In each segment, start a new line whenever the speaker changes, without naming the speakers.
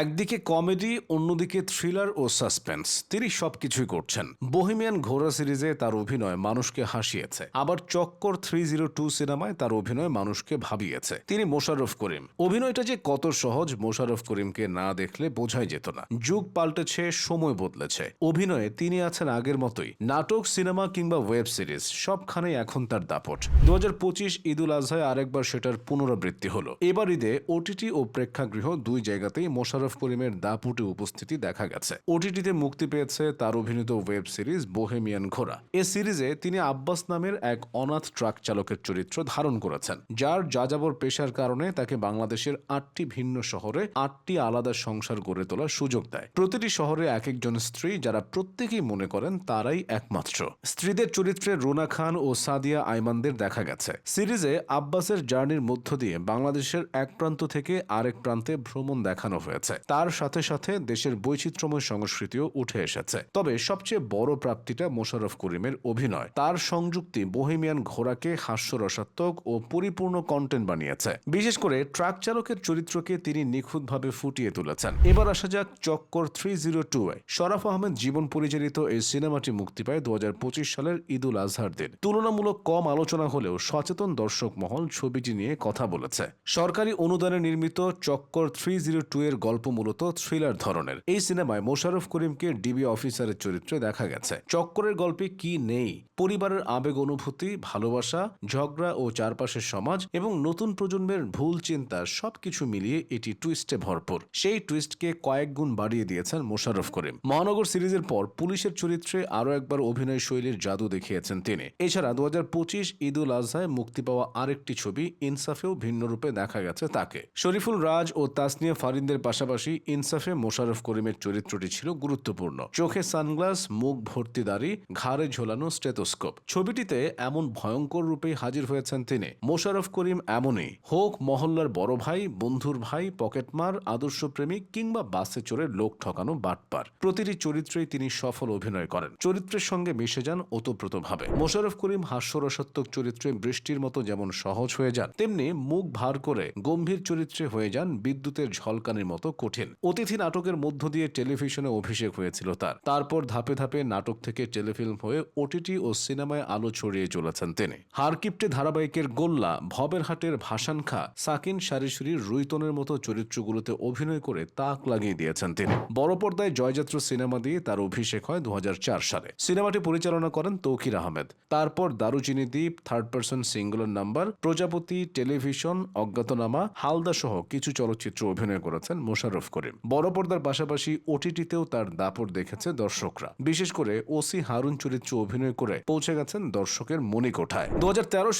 একদিকে কমেডি, অন্যদিকে থ্রিলার ও সাসপেন্স। তিনি সবকিছুই করছেন। বহিমিয়ান ঘোড়া সিরিজে তার অভিনয় মানুষকে হাসিয়েছে। আবার চক্কর থ্রি জিরো টু সিনেমায় তার অভিনয় মানুষকে ভাবিয়েছে। তিনি মোশাররফ করিম। অভিনয়টা যে কত সহজ, মোশাররফ করিমকে না দেখলে বোঝাই যেত না। যুগ পাল্টেছে, সময় বদলেছে। অভিনয়ে তিনি আছেন আগের মতোই। নাটক, সিনেমা কিংবা ওয়েব সিরিজ, সবখানেই এখন তার দাপট। দু হাজার পঁচিশ ঈদুল আজহায় আরেকবার সেটার পুনরাবৃত্তি হলো। এবার ঈদে ওটিটি ও প্রেক্ষাগৃহ দুই জায়গাতেই মোশাররফ করিমের দাপুটে উপস্থিতি দেখা গেছে। ওটিটিতে মুক্তি পেয়েছে তার অভিনীত ওয়েব সিরিজ বোহেমিয়ান ঘোড়া। এ সিরিজে তিনি আব্বাস নামের এক অনাথ ট্রাক চালকের চরিত্র ধারণ করেছেন, যার যাযাবর পেশার কারণে তাকে বাংলাদেশের আটটি ভিন্ন শহরে আটটি আলাদা সংসার গড়ে তোলার সুযোগ দেয়। প্রতিটি শহরে এক একজন স্ত্রী যারা প্রত্যেকেই মনে করেন তারাই একমাত্র। স্ত্রীদের চরিত্রে রুনা খান ও সাদিয়া আইমানদের দেখা গেছে। সিরিজে আব্বাসের জার্নির মধ্য দিয়ে বাংলাদেশের এক প্রান্ত থেকে আরেক প্রান্তে ভ্রমণ দেখানো হয়েছে। তার সাথে সাথে দেশের বৈচিত্র্যময় সংস্কৃতিও উঠে এসেছে। তবে সবচেয়ে বড় প্রাপ্তিটা মোশাররফ করিমের অভিনয়। তার সংযুক্তি বহিমিয়ান ঘোড়াকে হাস্যরসাত্মক ও পরিপূর্ণ কন্টেন্ট বানিয়েছে। বিশেষ করে ট্রাক চালকের চরিত্রকে তিনি নিখুঁতভাবে ফুটিয়ে তুলেছেন। এবার আসা যাক চক্কর থ্রি জিরো টু এ। শরাফ আহমেদ জীবন পরিচালিত এই সিনেমাটি মুক্তি পায় দু হাজার পঁচিশ সালের ঈদুল আজহার দিন। তুলনামূলক কম আলোচনা হলেও সচেতন দর্শক মহল ছবিটি নিয়ে কথা বলেছে। সরকারি অনুদানে নির্মিত চক্কর থ্রি জিরো টু এর গল্প মূলত থ্রিলার ধরনের। এই সিনেমায় মোশাররফ করিমকে ডিবি অফিসারের চরিত্রে দেখা গেছে। চক্করের গল্পে কি নেই? পরিবারের আবেগ অনুভূতি, ভালোবাসা, ঝগড়া ও চারপাশের সমাজ এবং নতুন প্রজন্মের ভুল চিন্তা সবকিছু মিলিয়ে এটি টুইস্টে ভরপুর। সেই টুইস্টকে কয়েক গুণ বাড়িয়ে দিয়েছেন মোশাররফ করিম। মহানগর সিরিজের পর পুলিশের চরিত্রে আরও একবার অভিনয় শৈলীর জাদু দেখিয়েছেন তিনি। এছাড়া দু হাজার পঁচিশ ঈদুল আজহায় মুক্তি পাওয়া আরেকটি ছবি ইনসাফেও ভিন্ন রূপে দেখা গেছে তাকে। শরীফুল রাজ ও তাসনিয়া ফারিনদের পাশাপাশি ইনসাফে মোশারফ করিমের চরিত্রটি ছিল গুরুত্বপূর্ণ। চোখে সানগ্লাস, মুখ ভর্তি দাড়ি, ঘাড়ে ঝোলানো স্টেথোস্কোপ। ছবিটিতে এমন ভয়ঙ্কর রূপে হাজির হয়েছেন তিনি। মোশারফ করিম এমনই, হোক মহল্লার বড় ভাই, বন্ধুর ভাই, পকেটমার আদর্শ প্রেমিক কিংবা বাসে চড়ে লোক ঠকানো বাটপার। প্রতিটি চরিত্রেই তিনি সফল অভিনয় করেন। চরিত্রের সঙ্গে মিশে যান ওতপ্রোতভাবে। মোশারফ করিম হাস্যরসাত্মক চরিত্রে বৃষ্টির মতো যেমন সহজ হয়ে যান, তেমনি মুখ ভার করে গম্ভীর চরিত্রে হয়ে যান বিদ্যুতের ঝলকানির মতো কঠিন। অতিথি নাটকের মধ্য দিয়ে টেলিভিশনে অভিষেক হয়েছিল তার। তারপর ধাপে ধাপে নাটক থেকে টেলিফিল্ম হয়ে ওটিটি ও সিনেমায় আলো ছড়িয়ে চলেছেন তিনি। হারকিপ্টে ধারাবাহিকের গোল্লা ভবের হাটের ভাসান খা সাকিন সারিসুরির রুইতনের মতো চরিত্রগুলোতে অভিনয় করে তাক লাগিয়ে দিয়েছেন তিনি। বড় পর্দায় জয়যাত্রা সিনেমা দিয়ে তার অভিষেক হয় দু হাজার চার সালে। সিনেমাটি পরিচালনা করেন তৌকির আহমেদ। তারপর Daruchini Dwip, third person singular number, Projapoti television, Ajnatnama Halda সহ কিছু চলচ্চিত্র অভিনয় করেছেন মোশাররফ করিম। বড় পর্দার পাশাপাশি ওটিটিতেও তার দাপট দেখেছে দর্শকরা। বিশেষ করে ওসি হারুন চরিত্র অভিনয় করে পৌঁছে গেছেন দর্শকের মণিকোঠায়। দু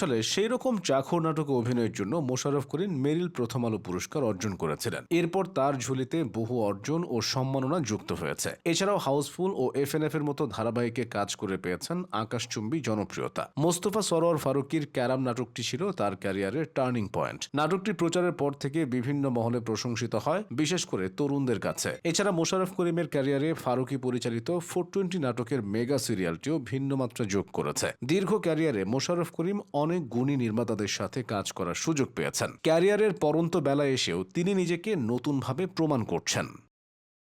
সালে সেই রকম চাখর নাটকে অভিনয়ের জন্য মোশাররফ করিম মেরিল প্রথম আলো পুরস্কার অর্জন করেছিলেন। এরপর তার ঝুলিতে বহু অর্জন ও সম্মাননা যুক্ত হয়েছে। এছাড়াও হাউসফুল ও এফএনএফ এর মতো ধারাবাহিকে কাজ করে পেয়েছেন আকাশচুম্বী জনপ্রিয়তা। মোস্তফা সরোয়ার ফারুকির ক্যারাম নাটকটি ছিল তার ক্যারিয়ারের টার্নিং পয়েন্ট। নাটকটি প্রচারের পর থেকে বিভিন্ন মহলে প্রশংসিত হয়। বিশেষ করে তরুণদের কাছে। এছাড়া মোশারফ করিমের ক্যারিয়ারে ফারুকি পরিচালিত ফোর টোয়েন্টি নাটকের মেগা সিরিয়ালটিও ভিন্ন মাত্রা যোগ করেছে। দীর্ঘ ক্যারিয়ারে মোশারফ করিম অনেক গুণী নির্মাতাদের সাথে কাজ করার সুযোগ পেয়েছেন। ক্যারিয়ারের পরন্ত বেলা এসেও তিনি নিজেকে নতুনভাবে প্রমাণ করছেন।